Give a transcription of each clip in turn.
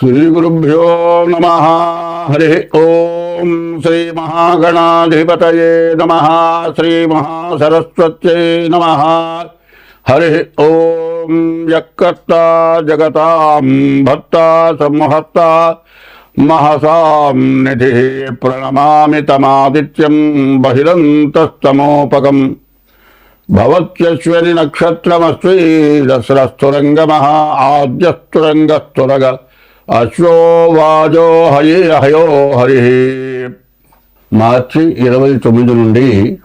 శ్రీగురుభ్యో నమ। హరి ఓం శ్రీ మహాగణాధిపతయే నమ। శ్రీ మహాసరస్వత్యై నమ। హరి ఓం యక్కర్త జగతాం భర్త సంహర్త మహసాం నిధి ప్రణమామి తమాదిత్యం బహిరంతస్తమోపకం భవత్యశ్వని నక్షత్రమస్వీ దసరస్థురంగమ ఆద్యస్థురంగస్థురగ అశ్వో వాజో హరి హయో హరి. మార్చి ఇరవై తొమ్మిది నుండి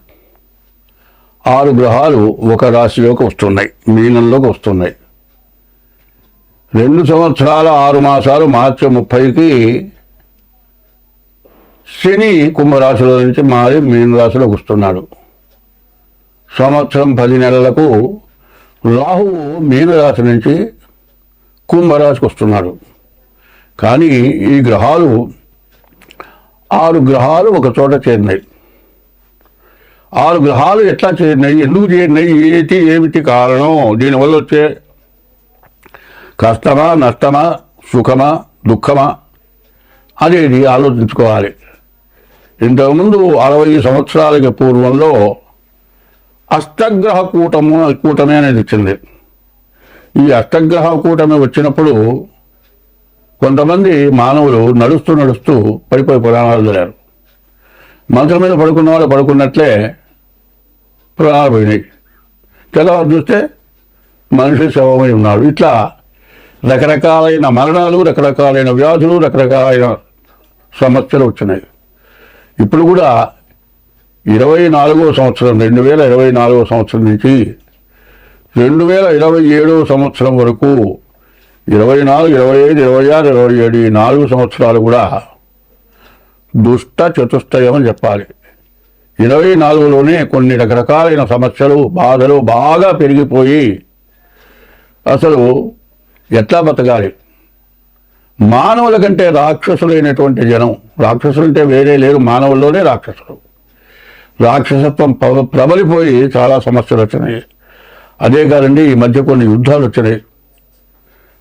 ఆరు గ్రహాలు ఒక రాశిలోకి వస్తున్నాయి మీనంలోకి వస్తున్నాయి. రెండు సంవత్సరాల ఆరు మాసాలు మార్చి ముప్పైకి శని కుంభరాశిలో నుంచి మారి మీన రాశిలోకి వస్తున్నాడు. సంవత్సరం పది నెలలకు రాహువు మీనరాశి నుంచి కుంభరాశికి వస్తున్నాడు. కానీ ఈ గ్రహాలు ఆరు గ్రహాలు ఒక చోట చేరినాయి. ఆరు గ్రహాలు ఎట్లా చేరినాయి? ఎందుకు చేరినాయి? ఏటి ఏమిటి కారణం? దీనివల్ల వచ్చే కష్టమా నష్టమా సుఖమా దుఃఖమా? అనేది ఆలోచించుకోవాలి. ఇంతకుముందు అరవై సంవత్సరాలకి పూర్వంలో అష్టగ్రహ కూటము కూటమి అనేది వచ్చింది. ఈ అష్టగ్రహ కూటమి వచ్చినప్పుడు కొంతమంది మానవులు నడుస్తూ నడుస్తూ పడిపోయి ప్రాణాలు చదివారు మంచం మీద పడుకున్న వాళ్ళు పడుకున్నట్లే ప్రాణాలు పోయినాయి. తెల్లవారు చూస్తే మనిషి శవమై ఉన్నాడు ఇట్లా రకరకాలైన మరణాలు రకరకాలైన వ్యాధులు రకరకాలైన సమస్యలు వచ్చినాయి. ఇప్పుడు కూడా ఇరవై నాలుగో సంవత్సరం రెండు వేల ఇరవై నాలుగో సంవత్సరం నుంచి రెండు వేల ఇరవై ఏడో సంవత్సరం వరకు ఇరవై నాలుగు ఇరవై ఐదు ఇరవై ఆరు ఇరవై ఏడు ఈ నాలుగు సంవత్సరాలు కూడా దుష్ట చతుష్టయం అని చెప్పాలి. ఇరవై నాలుగులోనే కొన్ని రకరకాలైన సమస్యలు బాధలు బాగా పెరిగిపోయి అసలు ఎట్లా బతకాలి? మానవుల కంటే రాక్షసులైనటువంటి జనం రాక్షసులు అంటే వేరే లేరు మానవుల్లోనే రాక్షసులు. రాక్షసత్వం ప్రబలిపోయి చాలా సమస్యలు వచ్చినాయి. అదే కాదండి ఈ మధ్య కొన్ని యుద్ధాలు వచ్చినాయి.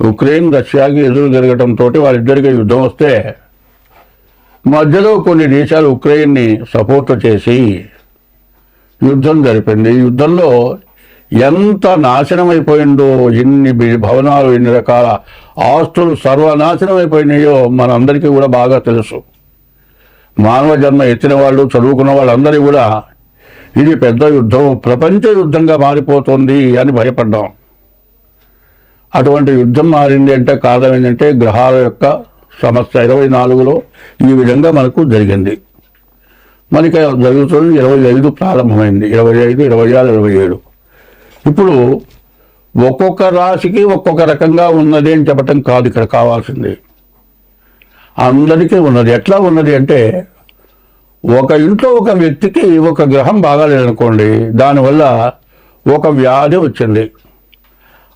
ఉక్రెయిన్ రష్యాకి ఎదురు జరగడంతో వాళ్ళిద్దరికీ యుద్ధం వస్తే మధ్యలో కొన్ని దేశాలు ఉక్రెయిన్ని సపోర్ట్ చేసి యుద్ధం జరిపింది. ఈ యుద్ధంలో ఎంత నాశనం అయిపోయిందో ఎన్ని భవనాలు ఎన్ని రకాల ఆస్తులు సర్వనాశనం అయిపోయినాయో మనందరికీ కూడా బాగా తెలుసు. మానవ జన్మ ఎత్తిన వాళ్ళు చదువుకున్న వాళ్ళందరూ కూడా ఇది పెద్ద యుద్ధం ప్రపంచ యుద్ధంగా మారిపోతుంది అని భయపడ్డాం. అటువంటి యుద్ధం మారింది అంటే కారణం ఏంటంటే గ్రహాల యొక్క సమస్య. ఇరవై నాలుగులో ఈ విధంగా మనకు జరిగింది. మనకి జరుగుతుంది ఇరవై ఐదు ప్రారంభమైంది. ఇరవై ఐదు ఇరవై ఆరు ఇరవై ఏడు. ఇప్పుడు ఒక్కొక్క రాశికి ఒక్కొక్క రకంగా ఉన్నది అని చెప్పటం కాదు ఇక్కడ కావాల్సింది. అందరికీ ఉన్నది. ఎట్లా ఉన్నది అంటే ఒక ఇంట్లో ఒక వ్యక్తికి ఒక గ్రహం బాగాలేదనుకోండి దానివల్ల ఒక వ్యాధి వచ్చింది.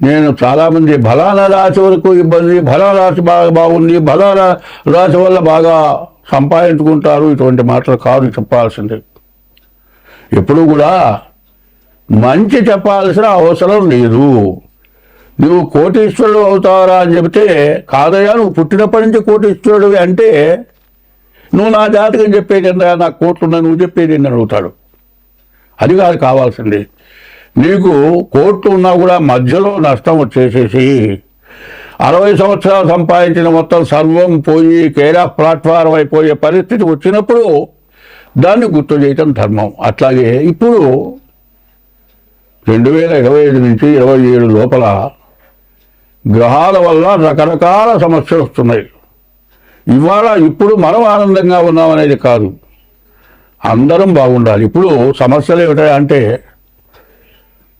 నేను చాలామంది బలాన రాశి వరకు ఇబ్బంది బలా రాశి బాగా బాగుంది బలా రాశి వల్ల బాగా సంపాదించుకుంటారు. ఇటువంటి మాటలు కాదు చెప్పాల్సింది. ఎప్పుడు కూడా మంచి చెప్పాల్సిన అవసరం లేదు. నువ్వు కోటీశ్వరుడు అవుతావరా అని చెబితే కాదయ్యా నువ్వు పుట్టినప్పటి నుంచి కోటీశ్వరుడు అంటే నువ్వు నా జాతకం చెప్పేది ఏందా నా కోట్లున్నా నువ్వు చెప్పేది ఏందని అడుగుతాడు. అది కాదు కావాల్సింది. నీకు కోట్లు ఉన్నా కూడా మధ్యలో నష్టం వచ్చేసేసి అరవై సంవత్సరాలు సంపాదించిన మొత్తం సర్వం పోయి కేరా ప్లాట్ఫారం అయిపోయే పరిస్థితి వచ్చినప్పుడు దాన్ని గుర్తు చేయటం ధర్మం. అట్లాగే ఇప్పుడు రెండు వేల ఇరవై ఐదు నుంచి ఇరవై ఏడు లోపల గ్రహాల వల్ల రకరకాల సమస్యలు వస్తున్నాయి. ఇవాళ ఇప్పుడు మనం ఆనందంగా ఉన్నామనేది కాదు. అందరం బాగుండాలి. ఇప్పుడు సమస్యలు ఏమిటంటే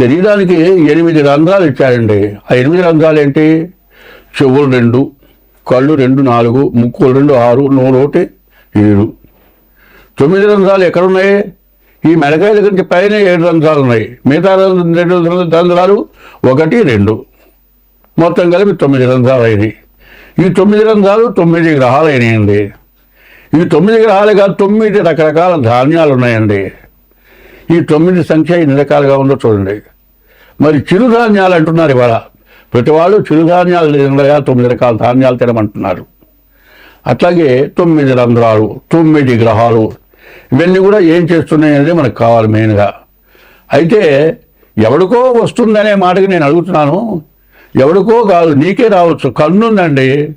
శరీరానికి ఎనిమిది రంధ్రాలు ఇచ్చారండి. ఆ ఎనిమిది రంధ్రాలు ఏంటి? చెవులు రెండు కళ్ళు రెండు నాలుగు ముక్కులు రెండు ఆరు నోరు ఒకటి ఏడు. తొమ్మిది రంధ్రాలు ఎక్కడున్నాయి? ఈ మెడకాయ దగ్గర పైన ఏడు రంధ్రాలు ఉన్నాయి. మిగతా రెండు రంధ్రాలు ఒకటి రెండు. మొత్తం కలిపి తొమ్మిది రంధ్రాలు అయినాయి ఈ తొమ్మిది రంధ్రాలు తొమ్మిది గ్రహాలు అయినాయండి ఈ తొమ్మిది గ్రహాలుగా తొమ్మిది రకరకాల ధాన్యాలు ఉన్నాయండి ఈ తొమ్మిది సంఖ్య ఎన్ని రకాలుగా ఉందో చూడండి. మరి చిరుధాన్యాలు అంటున్నారు ఇవాళ. ప్రతి వాళ్ళు చిరుధాన్యాలు తినగా తొమ్మిది రకాల ధాన్యాలు తినమంటున్నారు. అట్లాగే తొమ్మిది రంధ్రాలు తొమ్మిది గ్రహాలు ఇవన్నీ కూడా ఏం చేస్తున్నాయి అనేది మనకు కావాలి మెయిన్గా. అయితే ఎవడికో వస్తుందనే మాటకి నేను అడుగుతున్నాను. ఎవడికో కాదు నీకే రావచ్చు. కన్నుందండి.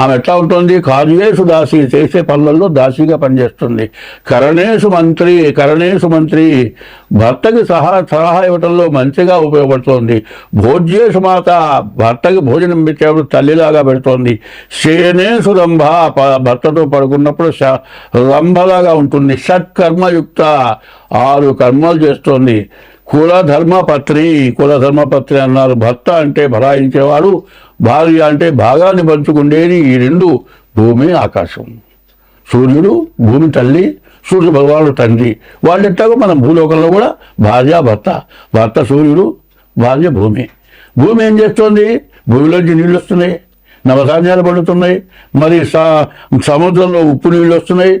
ఆమె ఎట్లా ఉంటుంది? కార్యేషు దాసి చేసే పనులలో దాసిగా పనిచేస్తుంది. కరణేశు మంత్రి కరణేశు మంత్రి భర్తకి సహా సలహా ఇవ్వటంలో మంచిగా ఉపయోగపడుతోంది. భోజ్యేషు మాత భర్తకి భోజనం పెట్టేప్పుడు తల్లిలాగా పెడుతోంది. శేనేసు రంభ భర్తతో పడుకున్నప్పుడు రంభలాగా ఉంటుంది. షట్కర్మయుక్త ఆరు కర్మలు చేస్తోంది. కుల ధర్మపత్రి అన్నారు. భర్త అంటే భరాయించేవాడు భార్య అంటే భాగాన్ని పంచుకుండేది ఈ రెండు భూమి ఆకాశం. సూర్యుడు భూమి తల్లి సూర్య భగవానుడు తండ్రి. వాళ్ళెట్టాగో మన భూలోకంలో కూడా భార్య భర్త భర్త సూర్యుడు భార్య భూమి. భూమి ఏం చేస్తోంది? భూమిలోంచి నీళ్ళు వస్తున్నాయి నవధాన్యాలు పడుతున్నాయి మరి స- సముద్రంలో ఉప్పు నీళ్ళు వస్తున్నాయి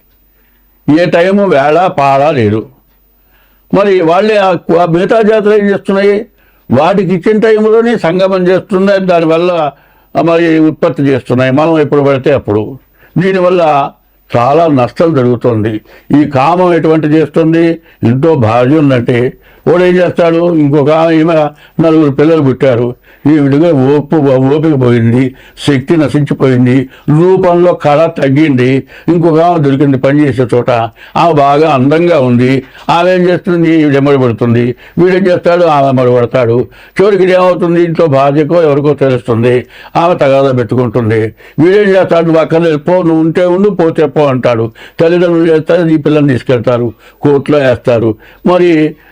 ఏ టైము వేళ పాడ లేదు. మరి వాళ్ళే ఆ మిగతా జాతర ఏం చేస్తున్నాయి? వాటికి ఇచ్చిన టైంలోనే సంగమం చేస్తున్నాయి. దానివల్ల మరి ఉత్పత్తి చేస్తున్నాయి. మనం ఎప్పుడు పడితే అప్పుడు. దీనివల్ల చాలా నష్టం జరుగుతుంది. ఈ కామం ఎటువంటి చేస్తుంది? ఇంట్లో భార్య ఉందంటే వాడు ఏం చేస్తాడు? ఇంకొక ఈమె నలుగురు పిల్లలు పుట్టారు. ఈవిడిగా ఓపు ఓపిక పోయింది శక్తి నశించిపోయింది రూపంలో కళ తగ్గింది ఇంకొక ఆమె దొరికింది పనిచేసే చోట ఆమె బాగా అందంగా ఉంది ఆమె ఏం చేస్తుంది? ఈవిడ ఎమ్మడిపడుతుంది వీడేం చేస్తాడు? ఆమె మడిపడతాడు చివరికి ఏమవుతుంది? ఇంట్లో భార్యకో ఎవరికో తెలుస్తుంది. ఆమె తగాదా పెట్టుకుంటుంది. వీడేం చేస్తాడు? నువ్వు అక్కడ పో నువ్వు ఉంటే ఉండు పోతే పో అంటాడు. తల్లిదండ్రులు చేస్తారు ఈ పిల్లల్ని తీసుకెళ్తారు. కోర్టులో వేస్తారు. మరి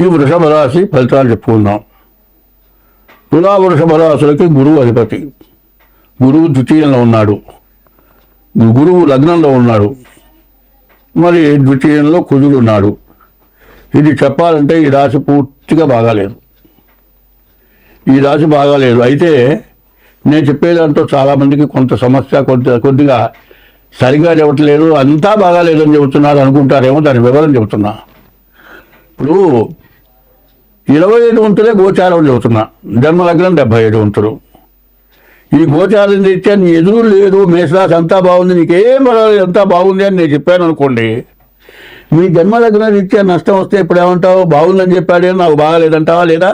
ఈ వృషభ రాశి ఫలితాలు చెప్పుకుందాం. తులా వృషభ రాశులకి గురువు అధిపతి. గురువు ద్వితీయంలో ఉన్నాడు. గురువు లగ్నంలో ఉన్నాడు. మరి ద్వితీయంలో కుజుడు ఉన్నాడు. ఇది చెప్పాలంటే ఈ రాశి పూర్తిగా బాగాలేదు. ఈ రాశి బాగాలేదు. అయితే నేను చెప్పేదాంతో చాలామందికి కొంత సమస్య కొంత కొద్దిగా సరిగా చెప్పట్లేదు. అంతా బాగాలేదు అని చెబుతున్నారు అనుకుంటారేమో దాని వివరం చెబుతున్నా. ఇప్పుడు ఇరవై ఐదు వంతులే గోచారం చదువుతున్నా జన్మలగ్నం డెబ్బై ఐదు వంతులు. ఈ గోచారం రీత్యా నీ ఎదురు లేదు మేషరాశి అంతా బాగుంది నీకేం పర్వాలేదు అంతా బాగుంది అని నేను చెప్పాను అనుకోండి. మీ జన్మలగ్నం రీత్యా నష్టం వస్తే ఇప్పుడు ఏమంటావు? బాగుందని చెప్పాడే నాకు బాగాలేదంటావా లేదా?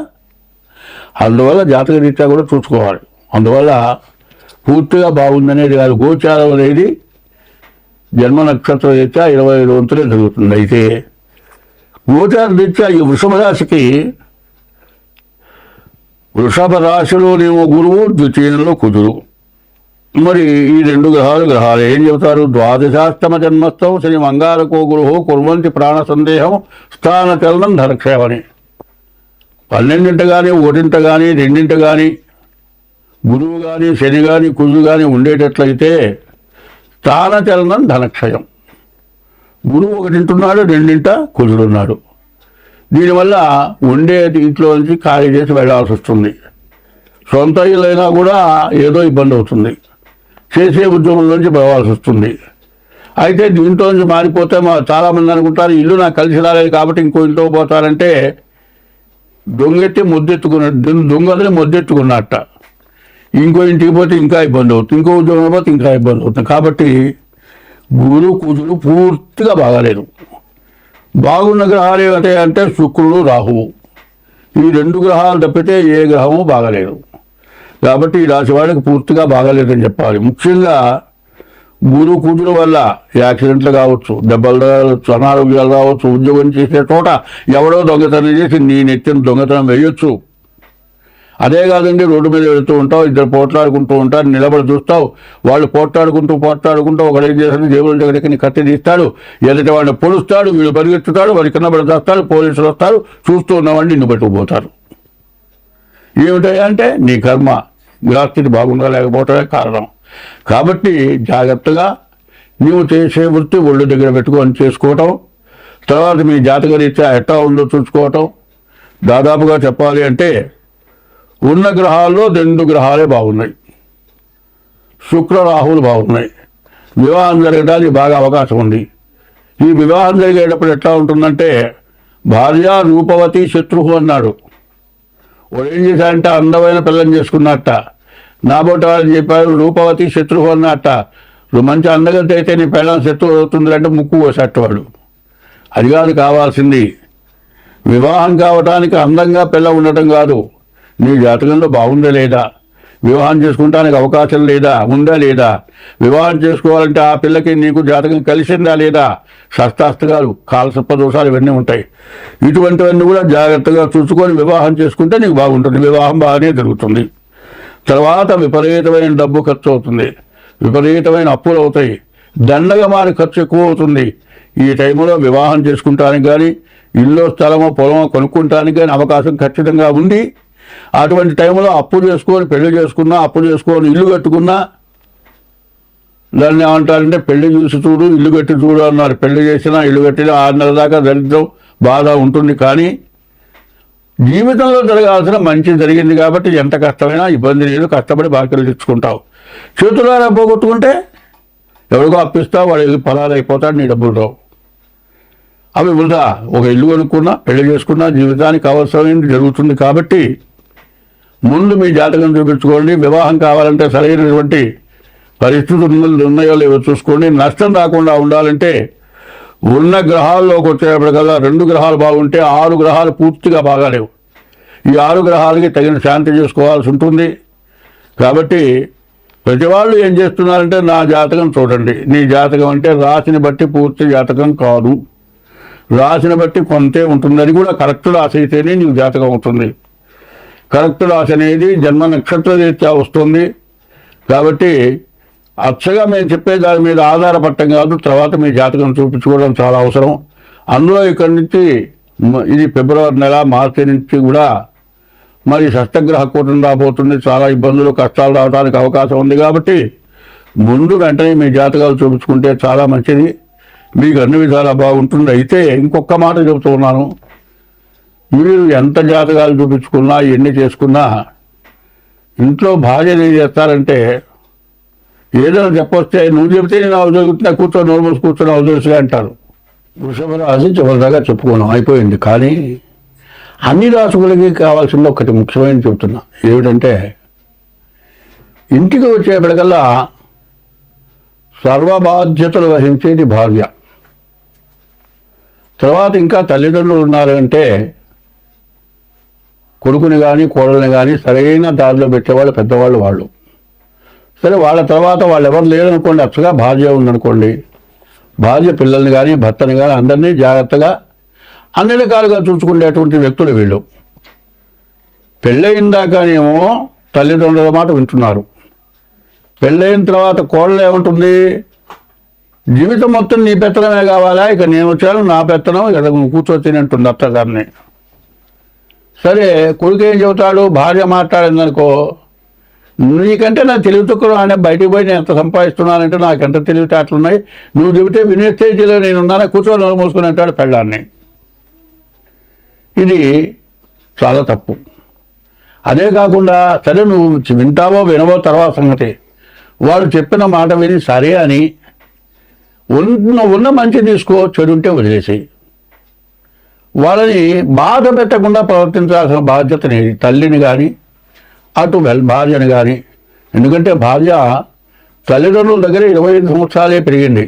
అందువల్ల జాతక రీత్యా కూడా చూసుకోవాలి. అందువల్ల పూర్తిగా బాగుందనేది కాదు గోచారం అనేది జన్మ నక్షత్ర రీత్యా ఇరవై ఐదు వంతులే జరుగుతుంది. అయితే గోచార రీత్యా ఈ వృషభ రాశికి వృషభ రాశిలోనేమో గురువు ద్వితీయంలో కుదురు మరి ఈ రెండు గ్రహాలు గ్రహాలు ఏం చెబుతారు? ద్వాదశాష్టమ జన్మస్థం శని మంగారకో గురువు కుర్వంతి ప్రాణ సందేహం స్థాన చలనం ధరక్షేమని పన్నెండింట కానీ ఒకటింట కానీ రెండింట కానీ గురువు కానీ శని కానీ కుజు కానీ ఉండేటట్లయితే స్థాన చలనం ధనక్షయం. గురువు ఒకటింటున్నాడు రెండింట కుజుడున్నాడు. దీనివల్ల ఉండే ఇంట్లో నుంచి ఖాళీ చేసి వెళ్ళాల్సి వస్తుంది. సొంత ఇల్లైనా కూడా ఏదో ఇబ్బంది అవుతుంది. చేసే ఉద్యోగం నుంచి పోవాల్సి వస్తుంది. అయితే దీంట్లో నుంచి మారిపోతే మా చాలామంది అనుకుంటారు ఇల్లు నాకు కలిసి రాలేదు కాబట్టి ఇంకో ఇంట్లో పోతారంటే దొంగెత్తి ముద్దెత్తుకున్న దొంగని ముద్దెత్తుకున్నట్ట. ఇంకో ఇంటికి పోతే ఇంకా ఇబ్బంది అవుతుంది ఇంకో ఉద్యోగం పోతే ఇంకా ఇబ్బంది అవుతుంది. కాబట్టి గురు కూతురు పూర్తిగా బాగాలేదు. బాగున్న గ్రహాలు ఏమిటి అంటే శుక్రుడు రాహువు. ఈ రెండు గ్రహాలు తప్పితే ఏ గ్రహము బాగలేదు. కాబట్టి ఈ రాశి వాళ్ళకి పూర్తిగా బాగాలేదని చెప్పాలి. ముఖ్యంగా గురు కుజుల వల్ల యాక్సిడెంట్లు కావచ్చు దెబ్బలు రావచ్చు అనారోగ్యాలు రావచ్చు ఉద్యోగం చేసే చోట ఎవడో దొంగతనం చేసి నీ నెత్తిన దొంగతనం వేయొచ్చు. అదే కాదండి రోడ్డు మీద వెళుతూ ఉంటావు ఇద్దరు పోట్లాడుకుంటూ ఉంటారు నిలబడి చూస్తావు. వాళ్ళు పోట్లాడుకుంటూ పోట్లాడుకుంటూ ఒకడు ఏం చేస్తాడు జేబుల దగ్గరికి కత్తి తీస్తాడు. ఎదుటి వాడిని పొడుస్తాడు వీడు పరిగెత్తుతాడు వాడి కింద పడి పోలీసులు వస్తారు చూస్తూ ఉన్నవాడిని నిన్ను పట్టుకుపోతారు. ఏమిటంటే నీ కర్మ. గ్రాస్థితి బాగుండా లేకపోవటమే కారణం. కాబట్టి జాగ్రత్తగా నీవు చేసే వృత్తి ఒళ్ళు దగ్గర పెట్టుకొని చేసుకోవటం తర్వాత మీ జాతక రీత్యా ఎట్టా ఉందో చూసుకోవటం దాదాపుగా చెప్పాలి అంటే ఉన్న గ్రహాల్లో రెండు గ్రహాలే బాగున్నాయి. శుక్ర రాహువులు బాగున్నాయి. వివాహం జరగడానికి బాగా అవకాశం ఉంది. ఈ వివాహం జరిగేటప్పుడు ఎట్లా ఉంటుందంటే భార్య రూపవతి శత్రువు అన్నాడు. వాడు ఏం చేశాడంటే అందమైన పిల్లని చేసుకున్నట్ట. నాబోటి వాళ్ళు చెప్పారు రూపవతి శత్రువు అన్నట్ట. మంచి అందగతి అయితే నీ పిల్లని శత్రువు అవుతుంది అంటే ముక్కు కోసేట వాడు. అది కాదు కావాల్సింది. వివాహం కావటానికి అందంగా పిల్ల ఉండటం కాదు. నీ జాతకంలో బాగుందా లేదా? వివాహం చేసుకుంటానికి అవకాశం లేదా? ఉందా లేదా? వివాహం చేసుకోవాలంటే ఆ పిల్లకి నీకు జాతకం కలిసిందా లేదా? శస్త్రాస్త్రాలు కాలసప్ప దోషాలు ఇవన్నీ ఉంటాయి. ఇటువంటివన్నీ కూడా జాగ్రత్తగా చూసుకొని వివాహం చేసుకుంటే నీకు బాగుంటుంది. వివాహం బాగానే జరుగుతుంది. తర్వాత విపరీతమైన డబ్బు ఖర్చు అవుతుంది. విపరీతమైన అప్పులు అవుతాయి. దండగా మారి ఖర్చు ఎక్కువ అవుతుంది. ఈ టైంలో వివాహం చేసుకుంటానికి కానీ ఇల్లు స్థలమో పొలమో కొనుక్కుంటానికి కానీ అవకాశం ఖచ్చితంగా ఉంది అటువంటి టైంలో అప్పు చేసుకొని పెళ్ళి చేసుకున్నా అప్పు చేసుకొని ఇల్లు కట్టుకున్నా దాన్ని ఏమంటారంటే పెళ్ళి చూసి చూడు ఇల్లు కట్టి చూడు అన్నారు. పెళ్ళి చేసినా ఇల్లు కట్టినా ఆరున్నర నెలల దాకా దరిద్రం బాధ ఉంటుంది కానీ జీవితంలో జరగాల్సిన మంచి జరిగింది కాబట్టి ఎంత కష్టమైనా ఇబ్బంది లేదు కష్టపడి బాకీలు తెచ్చుకుంటావు. చేతులారా పోగొట్టుకుంటే ఎవరికో అప్పిస్తావు వాడు పొలాలు అయిపోతాడు నీ డబ్బులు రావు. అవి వృధా. ఒక ఇల్లు కొనుక్కున్నా పెళ్ళి చేసుకున్నా జీవితానికి అవసరమైంది జరుగుతుంది కాబట్టి ముందు మీ జాతకం చూపించుకోండి. వివాహం కావాలంటే సరైనటువంటి పరిస్థితులు ఉన్నాయో లేవో చూసుకోండి. నష్టం రాకుండా ఉండాలంటే ఉన్న గ్రహాల్లోకి వచ్చేటప్పటికల్లా రెండు గ్రహాలు బాగుంటే ఆరు గ్రహాలు పూర్తిగా బాగాలేవు ఈ ఆరు గ్రహాలకి తగిన శాంతి చేసుకోవాల్సి ఉంటుంది. కాబట్టి ప్రతి వాళ్ళు ఏం చేస్తున్నారంటే నా జాతకం చూడండి. నీ జాతకం అంటే రాశిని బట్టి పూర్తి జాతకం కాదు. రాశిని బట్టి కొంతే ఉంటుంది అది కూడా కరెక్ట్ రాసి అయితేనే నీకు జాతకం అవుతుంది. కరెక్ట్ రాశి అనేది జన్మ నక్షత్ర రీత్యా వస్తుంది. కాబట్టి అచ్చగా మేము చెప్పే దాని మీద ఆధారపడటం కాదు తర్వాత మీ జాతకం చూపించుకోవడం చాలా అవసరం. అందులో ఇక్కడి నుంచి ఇది ఫిబ్రవరి నెల మార్చి నుంచి కూడా మరి షష్టగ్రహ కూటమి రాబోతుంది. చాలా ఇబ్బందులు కష్టాలు రావడానికి అవకాశం ఉంది కాబట్టి ముందు వెంటనే మీ జాతకాలు చూపించుకుంటే చాలా మంచిది. మీకు అన్ని విధాలా బాగుంటుంది. అయితే ఇంకొక మాట చెబుతూ ఉన్నాను. మీరు ఎంత జాతకాలు చూపించుకున్నా ఎన్ని చేసుకున్నా ఇంట్లో భార్యలు ఏం చేస్తారంటే ఏదైనా చెప్పొస్తే నువ్వు చెబితే నేను అవజరుగుతున్నా కూర్చో నోర్మల్స్ కూర్చొని అవజరుసుగా అంటారు. వృషభ రాశి చివరిదాకా చెప్పుకున్నాం అయిపోయింది. కానీ అన్ని రాసులకి కావాల్సింది ఒకటి ముఖ్యమైన చెబుతున్నా. ఏమిటంటే ఇంటికి వచ్చేప్పటికల్లా సర్వ బాధ్యతలు వహించేది భార్య. తర్వాత ఇంకా తల్లిదండ్రులు ఉన్నారంటే కొడుకుని కానీ కోడల్ని కానీ సరైన దారిలో పెట్టేవాళ్ళు పెద్దవాళ్ళు వాళ్ళు. సరే వాళ్ళ తర్వాత వాళ్ళు ఎవరు లేరనుకోండి అచ్చగా భార్య ఉందనుకోండి. భార్య పిల్లల్ని కానీ భర్తని కానీ అందరినీ జాగ్రత్తగా అన్ని రకాలుగా చూసుకునేటువంటి వ్యక్తులు వీళ్ళు. పెళ్ళయిందాకనేమో తల్లిదండ్రుల మాట వింటున్నారు. పెళ్ళయిన తర్వాత కోడలు ఏముంటుంది? జీవితం మొత్తం నీ పెత్తనమే కావాలా? ఇక నేను వచ్చాను నా పెత్తనం ఇక కూర్చొచ్చి అంటుంది అత్తగారిని. సరే కొడుకు ఏం చెబుతాడు? భార్య మాట్లాడిందనుకో. నీకంటే నా తెలివి తక్కువ అనే బయటికి పోయి నేను ఎంత సంపాదిస్తున్నానంటే నాకెంత తెలివితేటలున్నాయి నువ్వు చెబితే వినే స్టేజీలో నేను ఉన్నానా కూర్చొని నోరు మూసుకుని అంటాడు పెళ్ళాన్ని. ఇది చాలా తప్పు. అదే కాకుండా సరే నువ్వు వింటావో వినవో తర్వాత సంగతి. వాడు చెప్పిన మాట విని సరే అని ఉన్న ఉన్న మంచి తీసుకో చెడుంటే వదిలేసి వాళ్ళని బాధ పెట్టకుండా ప్రవర్తించాల్సిన బాధ్యతని తల్లిని కానీ అటు వెల్ భార్యని కానీ ఎందుకంటే భార్య తల్లిదండ్రుల దగ్గర ఇరవై ఐదు సంవత్సరాలే పెరిగింది.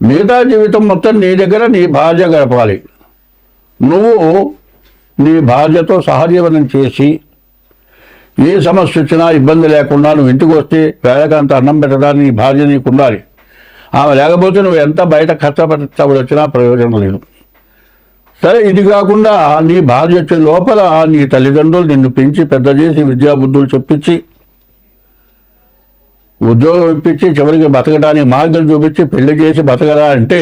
మిగతా జీవితం మొత్తం నీ దగ్గర నీ భార్య గడపాలి. నువ్వు నీ భార్యతో సహజీవనం చేసి ఏ సమస్య వచ్చినా ఇబ్బంది లేకుండా నువ్వు ఇంటికి వస్తే వేళకంత అన్నం పెట్టడానికి నీ భార్య నీకు ఉండాలి ఆమె లేకపోతే నువ్వు ఎంత బయట కష్టపడి వచ్చినా ప్రయోజనం లేదు. సరే ఇది కాకుండా నీ భార్య వచ్చే లోపల నీ తల్లిదండ్రులు నిన్ను పెంచి పెద్ద చేసి విద్యాబుద్ధులు చెప్పించి ఉద్యోగం ఇప్పించి చివరికి బతకడానికి మార్గం చూపించి పెళ్ళి చేసి బతకరా అంటే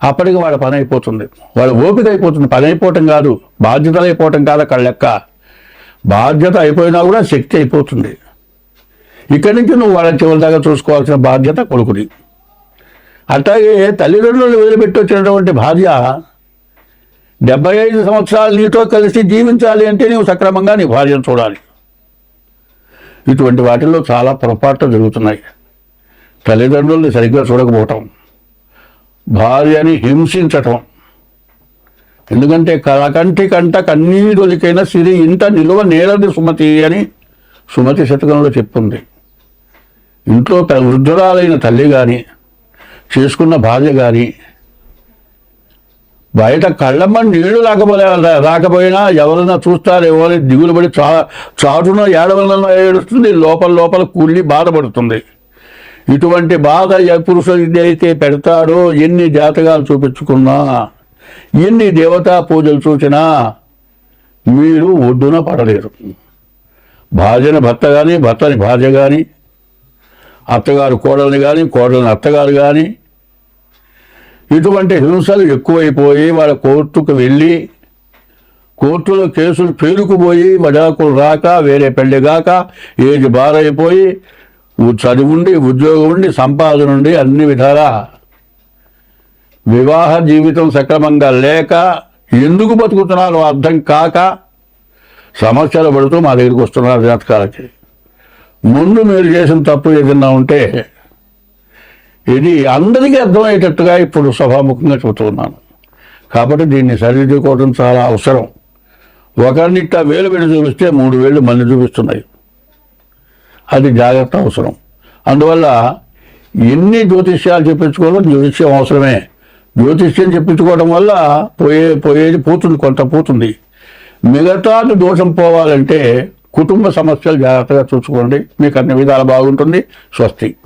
అప్పటికి వాడు పని అయిపోతుంది. వాడు ఓపిక అయిపోతుంది. పని అయిపోవటం కాదు బాధ్యతలు అయిపోవటం కాదు అక్కడ లెక్క. బాధ్యత అయిపోయినా కూడా శక్తి అయిపోతుంది. ఇక్కడి నుంచి నువ్వు వాళ్ళ చివరి దాకా చూసుకోవాల్సిన బాధ్యత కొడుకుది. అట్లాగే తల్లిదండ్రులు వదిలిపెట్టి వచ్చినటువంటి భార్య డెబ్బై ఐదు సంవత్సరాలు నీతో కలిసి జీవించాలి అంటే నీవు సక్రమంగా నీ భార్యను చూడాలి. ఇటువంటి వాటిల్లో చాలా పొరపాట్లు జరుగుతున్నాయి. తల్లిదండ్రుల్ని సరిగ్గా చూడకపోవటం భార్యని హింసించటం. ఎందుకంటే కలకంటి కంట కన్నీరులికైన సిరి ఇంట నిలువ నేలది సుమతి అని సుమతి శతకంలో చెప్పుంది. ఇంట్లో వృద్ధురాలైన తల్లి కానీ చేసుకున్న భార్య కానీ బయట కళ్ళమ్మ నీళ్ళు రాకపోలే రాకపోయినా ఎవరైనా చూస్తారు ఎవరి దిగులు పడి చా చాటున ఏడవలన ఏడుస్తుంది లోపల లోపల కూలి బాధపడుతుంది. ఇటువంటి బాధ ఏ పురుషుడు అయితే పెడతాడో ఎన్ని జాతకాలు చూపించుకున్నా ఎన్ని దేవతా పూజలు చూసినా మీరు ఒడ్డున పడలేరు. భార్యని భర్త కానీ భర్తని భార్య కానీ అత్తగారు కోడల్ని కానీ కోడలని అత్తగారు కానీ ఇటువంటి హింసలు ఎక్కువైపోయి వాళ్ళ కోర్టుకు వెళ్ళి కోర్టులో కేసులు పేరుకుపోయి మజాకులు రాక వేరే పెళ్ళి కాక ఏది బారైపోయి చదువుండి ఉద్యోగం ఉండి సంపాదన ఉండి అన్ని విధాలా వివాహ జీవితం సక్రమంగా లేక ఎందుకు బతుకుతున్నారో అర్థం కాక సమస్యలు పడుతూ మా దగ్గరికి వస్తున్నారు జాతకాలకి. ముందు మీరు చేసిన తప్పు ఏదన్నా ఉంటే ఇది అందరికీ అర్థమయ్యేటట్టుగా ఇప్పుడు సభాముఖంగా చెబుతున్నాను. కాబట్టి దీన్ని సరిదిద్దుకోవడం చాలా అవసరం. ఒకరినిట్ట వేలు పెట్టి చూపిస్తే మూడు వేలు మళ్ళీ చూపిస్తున్నాయి. అది జాగ్రత్త అవసరం. అందువల్ల ఎన్ని జ్యోతిష్యాలు చెప్పించుకోవడం జ్యోతిష్యం అవసరమే. జ్యోతిష్యం చెప్పించుకోవడం వల్ల పోయే పోయేది పోతుంది కొంత పోతుంది. మిగతా దోషం పోవాలంటే కుటుంబ సమస్యలు జాగ్రత్తగా చూసుకోండి. మీకు అన్ని విధాలు బాగుంటుంది. స్వస్తి.